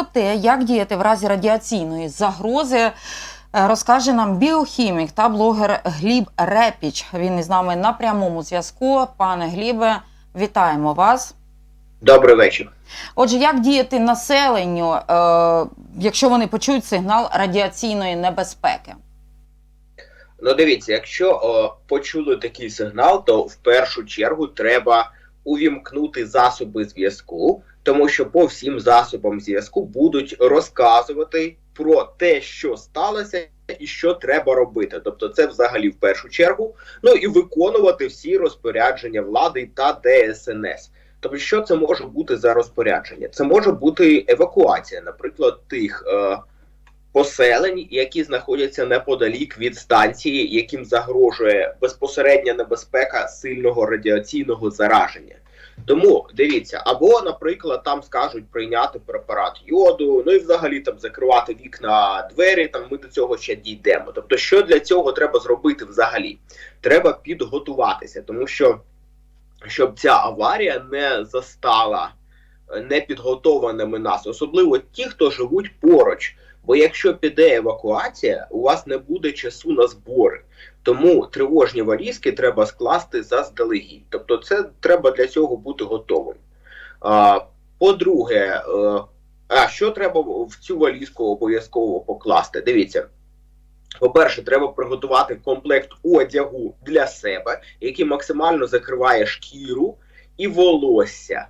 про те, як діяти в разі радіаційної загрози, е, розкаже нам біохімік та блогер Гліб Репіч. Він із нами на прямому зв'язку. Пане Глібе, вітаємо вас. Добрий вечір. Отже, як діяти населенню, е, якщо вони почують сигнал радіаційної небезпеки? Ну, дивіться, якщо о, почули такий сигнал, то в першу чергу треба увімкнути засоби зв'язку, тому що по всім засобам зв'язку будуть розказувати про те, що сталося і що треба робити. Тобто, це взагалі в першу чергу. Ну і виконувати всі розпорядження влади та ДСНС. Тобто, що це може бути за розпорядження? Це може бути евакуація, наприклад, тих. Е, поселень, які знаходяться неподалік від станції, яким загрожує безпосередня небезпека сильного радіаційного зараження. Тому дивіться, або, наприклад, там скажуть прийняти препарат йоду, ну і взагалі там закривати вікна, двері. Там ми до цього ще дійдемо. Тобто, що для цього треба зробити взагалі? Треба підготуватися, тому що щоб ця аварія не застала е, непідготованими нас, особливо ті, хто живуть поруч. Бо якщо піде евакуація, у вас не буде часу на збори. Тому тривожні валізки треба скласти заздалегідь. Тобто, це треба для цього бути готовим. По-друге, е, а що треба в цю валізку обов'язково покласти? Дивіться. По-перше, треба приготувати комплект одягу для себе, який максимально закриває шкіру і волосся.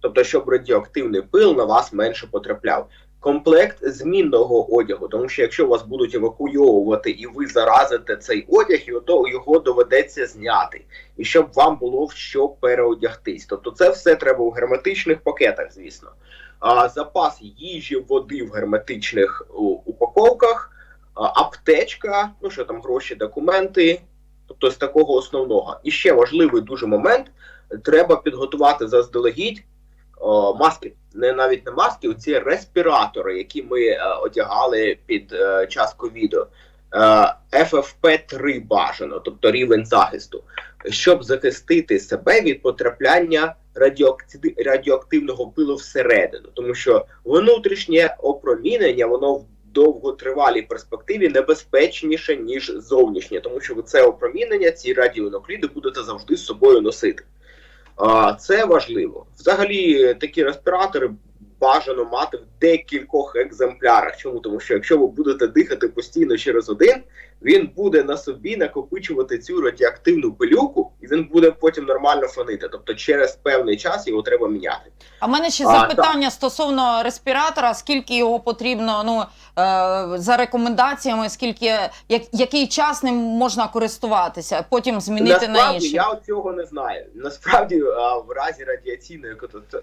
Тобто, щоб радіоактивний пил на вас менше потрапляв комплект змінного одягу, тому що якщо вас будуть евакуйовувати і ви заразите цей одяг, то його доведеться зняти, і щоб вам було в що переодягтись. Тобто, це все треба в герметичних пакетах, звісно. А запас їжі, води в герметичних упаковках, аптечка, ну що там гроші, документи. Тобто з такого основного. І ще важливий дуже момент: треба підготувати заздалегідь о, маски не навіть не маски, оці респіратори, які ми е, одягали під е, час ковіду. Е, FFP3 бажано, тобто рівень захисту, щоб захистити себе від потрапляння радіоактив... радіоактивного пилу всередину, тому що внутрішнє опромінення воно в довготривалій перспективі небезпечніше ніж зовнішнє, тому що ви це опромінення, ці радіонукліди будете завжди з собою носити. Це важливо. Взагалі, такі респіратори бажано мати в декількох екземплярах. Чому? Тому що якщо ви будете дихати постійно через один, він буде на собі накопичувати цю радіоактивну пилюку, і він буде потім нормально фонити. Тобто, через певний час його треба міняти. А в мене ще запитання стосовно респіратора: скільки його потрібно, ну е, за рекомендаціями, скільки як, який час ним можна користуватися, потім змінити Насправді, на інший? Я цього не знаю. Насправді, в разі радіаційної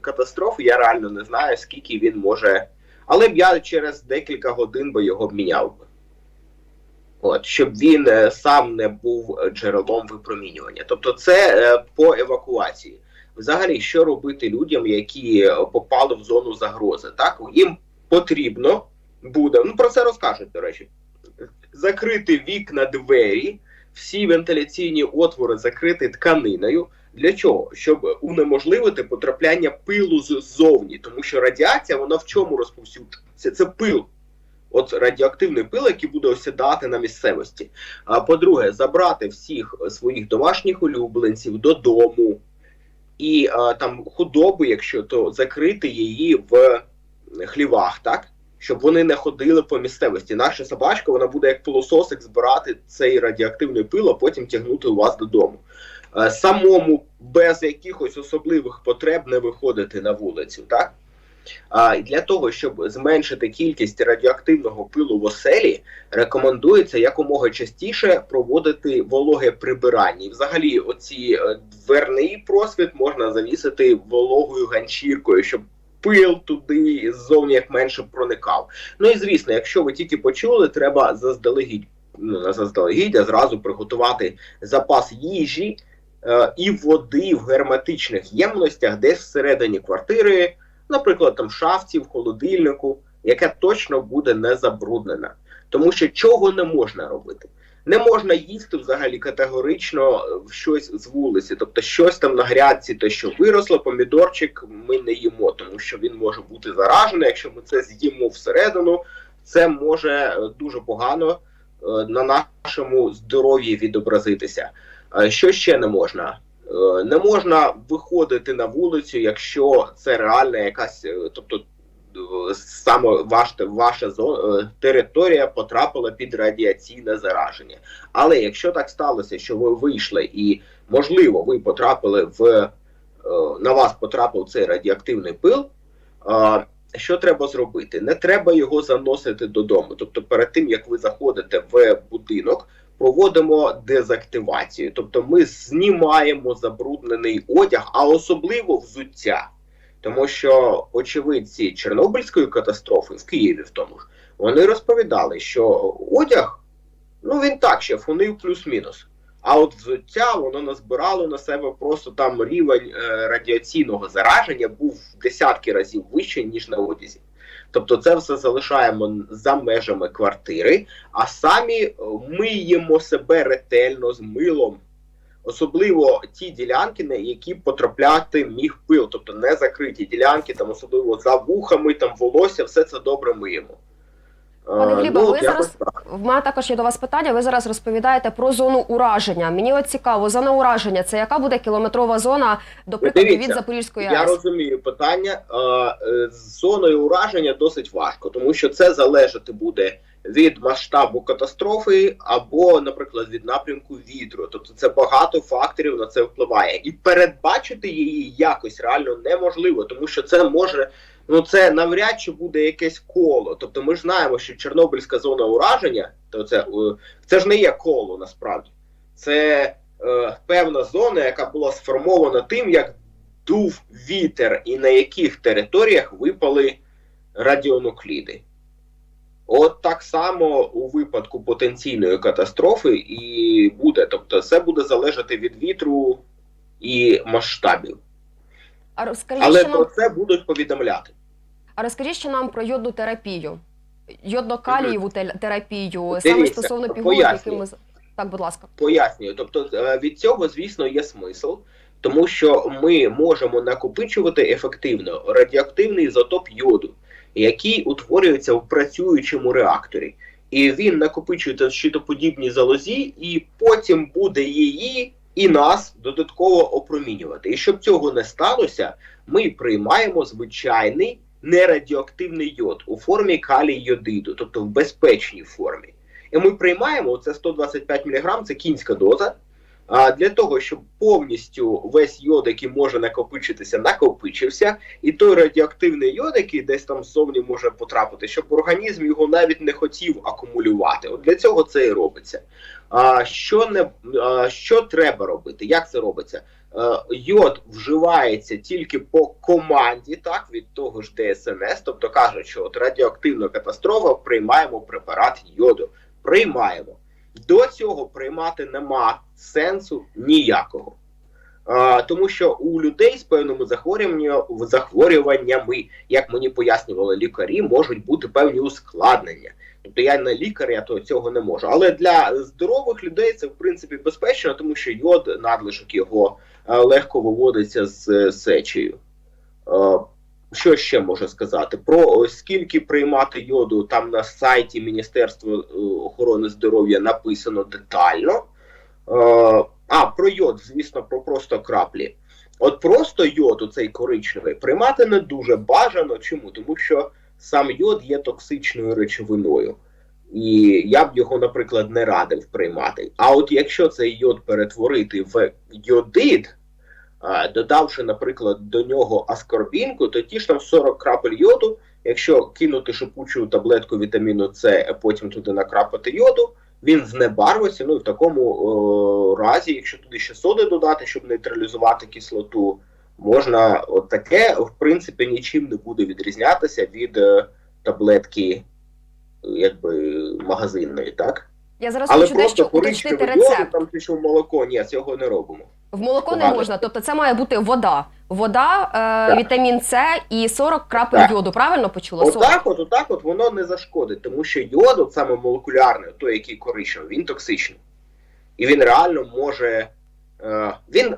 катастрофи я реально не знаю, скільки він може. Але б я через декілька годин би його міняв би. От, щоб він е, сам не був джерелом випромінювання. Тобто, це е, по евакуації. Взагалі, що робити людям, які е, попали в зону загрози? Так, їм потрібно буде, ну про це розкажуть, до речі, закрити вікна двері, всі вентиляційні отвори закрити тканиною. Для чого? Щоб унеможливити потрапляння пилу ззовні, тому що радіація вона в чому розповсюджується? Це пил. От радіоактивний пил, який буде осідати на місцевості. А по-друге, забрати всіх своїх домашніх улюбленців додому і а, там худобу, якщо то закрити її в хлівах, так? Щоб вони не ходили по місцевості. Наша собачка вона буде як пилососик збирати цей радіоактивний пил, а потім тягнути у вас додому. Самому без якихось особливих потреб не виходити на вулицю, так? А для того, щоб зменшити кількість радіоактивного пилу в оселі, рекомендується якомога частіше проводити вологе прибирання. І взагалі, оці дверний просвіт можна завісити вологою ганчіркою, щоб пил туди ззовні як менше проникав. Ну і звісно, якщо ви тільки почули, треба заздалегідь ну не заздалегідь, а зразу приготувати запас їжі е, і води в герметичних ємностях, десь всередині квартири наприклад, там шафці в холодильнику, яке точно буде не забруднена. Тому що чого не можна робити? Не можна їсти взагалі категорично е, щось з вулиці, тобто щось там на грядці, те, що виросло, помідорчик ми не їмо, тому що він може бути заражений. Якщо ми це з'їмо всередину, це може е, дуже погано е, на нашому здоров'ї відобразитися. Що ще не можна? Е, Не можна виходити на вулицю, якщо це реальна якась, е, тобто е, саме ваш, ваша зо- е, територія потрапила під радіаційне зараження. Але якщо так сталося, що ви вийшли і, можливо, ви потрапили в на вас потрапив цей радіоактивний пил. Що треба зробити? Не треба його заносити додому. Тобто, перед тим як ви заходите в будинок, проводимо дезактивацію. Тобто, ми знімаємо забруднений одяг, а особливо взуття. Тому що очевидці Чорнобильської катастрофи в Києві, в тому ж, вони розповідали, що одяг, ну він так ще фунив плюс-мінус. А от взуття воно назбирало на себе просто там рівень е, радіаційного зараження був в десятки разів вищий, ніж на одязі. Тобто це все залишаємо за межами квартири, а самі е, миємо себе ретельно з милом. Особливо ті ділянки, на які потрапляти міг пил, тобто не закриті ділянки, там особливо за вухами, там волосся, все це добре миємо. Пане Е, Глібе, ну, ви зараз в мене також є до вас питання. Ви зараз розповідаєте про зону ураження. Мені от цікаво, зона ураження це яка буде кілометрова зона, до прикладу, Дивіться, від Запорізької Я розумію питання. Е, е, З зоною ураження досить важко, тому що це залежати буде від масштабу катастрофи або, наприклад, від напрямку вітру. Тобто це багато факторів на це впливає. І передбачити її якось реально неможливо, тому що це може. Ну, це навряд чи буде якесь коло. Тобто, ми ж знаємо, що Чорнобильська зона ураження, то це, е, це ж не є коло насправді. Це е, певна зона, яка була сформована тим, як дув вітер і на яких територіях випали радіонукліди. От так само у випадку потенційної катастрофи і буде. Тобто, все буде залежати від вітру і масштабів. А розкажіть, Але ще про це будуть повідомляти. А розкажіть ще нам про йодну терапію, йодно-калієву те- терапію, саме стосовно пігулок, пояснюю. якими так, будь ласка. Пояснюю. Тобто е, від цього, звісно, є смисл, тому що ми можемо накопичувати ефективно радіоактивний ізотоп йоду, який утворюється в працюючому реакторі. І він накопичується в щитоподібній залозі, і потім буде її і нас додатково опромінювати. І щоб цього не сталося, ми приймаємо звичайний нерадіоактивний йод у формі калій йодиду, тобто в безпечній формі. І ми приймаємо це 125 мг, це кінська доза. А для того, щоб повністю весь йод, який може накопичитися, накопичився, і той радіоактивний йод, який десь там ззовні може потрапити, щоб організм його навіть не хотів акумулювати. От для цього це і робиться. А що не що треба робити? Як це робиться? Е, Йод вживається тільки по команді, так від того ж ДСНС, тобто кажуть, що от радіоактивна катастрофа приймаємо препарат йоду. Приймаємо. До цього приймати нема сенсу ніякого. А, тому що у людей з певними захворювання- захворюваннями, як мені пояснювали лікарі, можуть бути певні ускладнення. Тобто я не лікар, я то цього не можу. Але для здорових людей це в принципі безпечно, тому що йод, надлишок його е, легко виводиться з е, сечею. Е, що ще можу сказати? Про скільки приймати йоду там на сайті Міністерства охорони здоров'я написано детально. А, про йод, звісно, про просто краплі. От просто йод, оцей коричневий, приймати не дуже бажано. Чому? Тому що сам йод є токсичною речовиною. І я б його, наприклад, не радив приймати. А от якщо цей йод перетворити в йодид, додавши, наприклад, до нього аскорбінку, то ті ж там 40 крапель йоду, якщо кинути шипучу таблетку вітаміну С, а потім туди накрапати йоду, він знебарвиться. Ну і в такому о, разі, якщо туди ще соди додати, щоб нейтралізувати кислоту, можна от таке, в принципі, нічим не буде відрізнятися від е, таблетки, якби магазинної, так? Я зараз Але хочу дещо просто уточнити коричневий йод, рецепт. там чи молоко, ні, цього не робимо. В молоко не Погано. можна, тобто це має бути вода. Вода, е, Так. вітамін С і 40 крапель Так. йоду. Правильно почула? 40. Отак, от, отак, от воно не зашкодить, тому що йод, от саме молекулярний, той, який коричневий, він токсичний. І він реально може. Е, він,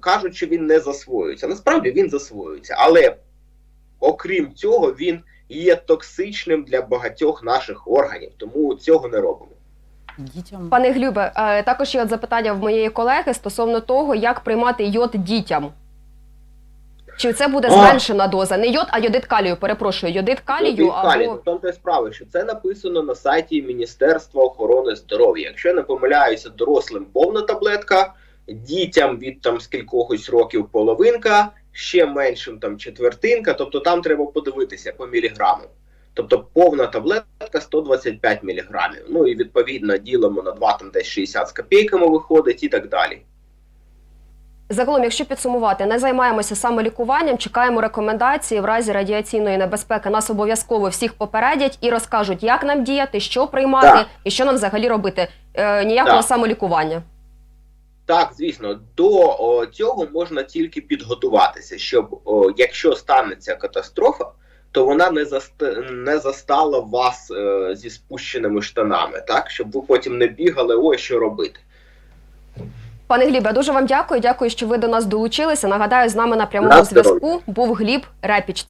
кажуть, що він не засвоюється. Насправді він засвоюється. Але окрім цього, він є токсичним для багатьох наших органів, тому цього не робимо. Дітям. Пане Глюбе, е, також є от запитання в моєї колеги стосовно того, як приймати йод дітям. Чи це буде А. зменшена доза? Не йод, а йодит калію. Перепрошую, йодит калію Ну, Віталій, або ну, там те справи, що це написано на сайті Міністерства охорони здоров'я. Якщо я не помиляюся, дорослим повна таблетка, дітям від там скількохось років половинка, ще меншим там четвертинка. Тобто там треба подивитися по міліграму. Тобто повна таблетка 125 міліграмів. Ну і відповідно ділимо на 2, там десь 60 з копійками виходить і так далі. загалом, якщо підсумувати, не займаємося самолікуванням, чекаємо рекомендації в разі радіаційної небезпеки. Нас обов'язково всіх попередять і розкажуть, як нам діяти, що приймати Так. і що нам взагалі робити. Е, ніякого Так. самолікування. Так, звісно, до о, цього можна тільки підготуватися, щоб о, якщо станеться катастрофа, то вона не заст... не застала вас е, зі спущеними штанами, так щоб ви потім не бігали, ой, що робити. Пане Глібе, дуже вам дякую. Дякую, що ви до нас долучилися. Нагадаю, з нами на прямому зв'язку був Гліб Репіч.